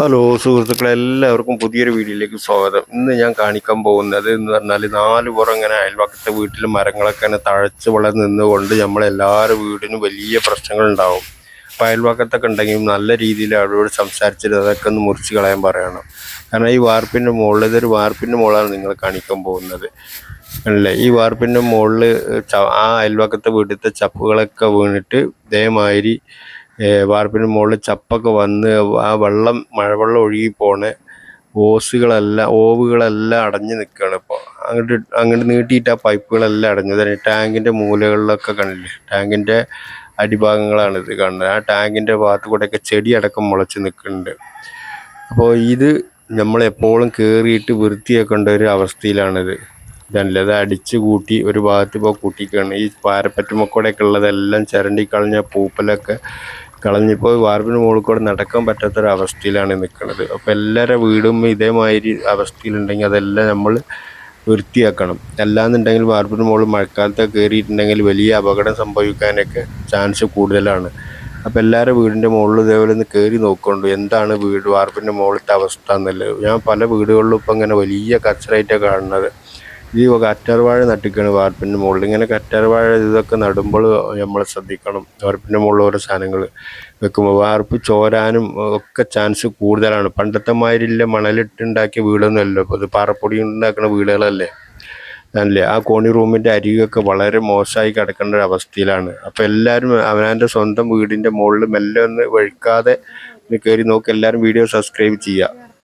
Hello സുഹൃത്തുക്കളെ എല്ലാവർക്കും പുതിയൊരു വീഡിയോയിലേക്ക് സ്വാഗതം. ഇന്ന് ഞാൻ കാണിക്കാൻ പോകുന്നത് എന്ന് പറഞ്ഞാൽ നാല് പുറം ഇങ്ങനെ അയൽവക്കത്തെ വീട്ടിൽ മരങ്ങളൊക്കെ ഇങ്ങനെ തഴച്ച് വളർന്ന് നിന്നുകൊണ്ട് നമ്മളെല്ലാവരുടെ വീടിനും വലിയ പ്രശ്നങ്ങളുണ്ടാവും അപ്പോൾ അയൽവക്കത്തൊക്കെ ഉണ്ടെങ്കിൽ നല്ല രീതിയിൽ അവരോട് സംസാരിച്ചിട്ട് അതൊക്കെ ഒന്ന് മുറിച്ച് കളയാൻ പറയണം. കാരണം ഈ വാർപ്പിന്റെ മുകളിൽ ഇതൊരു വാർപ്പിന്റെ മുകളാണ് നിങ്ങൾ കാണിക്കാൻ പോകുന്നത്. അല്ലേ? ഈ വാർപ്പിന്റെ മുകളിൽ ആ അയൽവക്കത്തെ വീട്ടിലത്തെ ചപ്പുകളൊക്കെ വീണിട്ട് ഇതേമാതിരി വാർപ്പിന് മുകളിൽ ചപ്പൊക്കെ വന്ന് ആ വെള്ളം മഴവെള്ളം ഒഴുകി പോണ ഓസുകളെല്ലാം ഓവുകളെല്ലാം അടഞ്ഞു നിൽക്കുകയാണ് ഇപ്പോൾ അങ്ങോട്ട് അങ്ങോട്ട് നീട്ടിയിട്ട് ആ പൈപ്പുകളെല്ലാം അടഞ്ഞു. തന്നെ ടാങ്കിന്റെ മൂലകളിലൊക്കെ കണ്ടില്ലേ? ടാങ്കിന്റെ അടിഭാഗങ്ങളാണ് ഇത് കാണുന്നത്. ആ ടാങ്കിന്റെ ഭാഗത്ത് കൂടെയൊക്കെ ചെടി അടക്കം മുളച്ച് നിൽക്കുന്നുണ്ട് അപ്പോൾ ഇത് നമ്മൾ എപ്പോഴും കയറിയിട്ട് വൃത്തിയാക്കേണ്ട ഒരു അവസ്ഥയിലാണിത്. ഇതല്ലേ അത് അടിച്ച് കൂട്ടി ഒരു ഭാഗത്ത് ഇപ്പോൾ കൂട്ടിക്കാണ്. ഈ പാരപ്പറ്റുമക്കൂടെയൊക്കെ ഉള്ളതെല്ലാം ചിരണ്ടി കളഞ്ഞ പൂപ്പലൊക്കെ കളഞ്ഞിപ്പോൾ വാർപ്പിന് മുകളിൽ കൂടെ നടക്കാൻ പറ്റാത്തൊരവസ്ഥയിലാണ് നിൽക്കുന്നത്. അപ്പോൾ എല്ലാവരുടെ വീടും ഇതേമാതിരി അവസ്ഥയിലുണ്ടെങ്കിൽ അതെല്ലാം നമ്മൾ വൃത്തിയാക്കണം. അല്ലാന്നുണ്ടെങ്കിൽ വാർപ്പിന് മുകളിൽ മഴക്കാലത്ത് കയറിയിട്ടുണ്ടെങ്കിൽ വലിയ അപകടം സംഭവിക്കാനൊക്കെ ചാൻസ് കൂടുതലാണ്. അപ്പോൾ എല്ലാവരുടെ വീടിന്റെ മുകളിൽ ഇതേപോലെ ഒന്ന് കയറി നോക്കുന്നുണ്ട് എന്താണ് വീട്? വാർപ്പിന്റെ മുകളിലത്തെ അവസ്ഥ എന്നുള്ളത്. ഞാൻ പല വീടുകളിലും ഇപ്പം ഇങ്ങനെ വലിയ കച്ചറായിട്ടാണ് കാണുന്നത്. ഈ കറ്റാർവാഴ നട്ടിക്കാണ് വാർപ്പിന്റെ മുകളിൽ ഇങ്ങനെ കറ്റാർവാഴ ഇതൊക്കെ നടുമ്പോൾ നമ്മൾ ശ്രദ്ധിക്കണം. വാർപ്പിന്റെ മുകളിൽ ഓരോ സാധനങ്ങൾ വെക്കുമ്പോൾ വാർപ്പ് ചോരാനും ഒക്കെ ചാൻസ് കൂടുതലാണ്. പണ്ടത്തെ മാതിരില്ല മണലിട്ടുണ്ടാക്കിയ വീടൊന്നുമല്ലോ ഇപ്പോൾ ഇത് പാറപ്പൊടി ഉണ്ടാക്കുന്ന വീടുകളല്ലേ. അല്ലേ ആ കോണി റൂമിന്റെ അരികൊക്കെ വളരെ മോശമായി കിടക്കേണ്ട ഒരു അവസ്ഥയിലാണ്. അപ്പോൾ എല്ലാവരും അവനവന്റെ സ്വന്തം വീടിന്റെ മുകളിൽ മെല്ലെ ഒന്ന് വഴിക്കാതെ കയറി നോക്കി എല്ലാവരും വീഡിയോ സബ്സ്ക്രൈബ് ചെയ്യുക.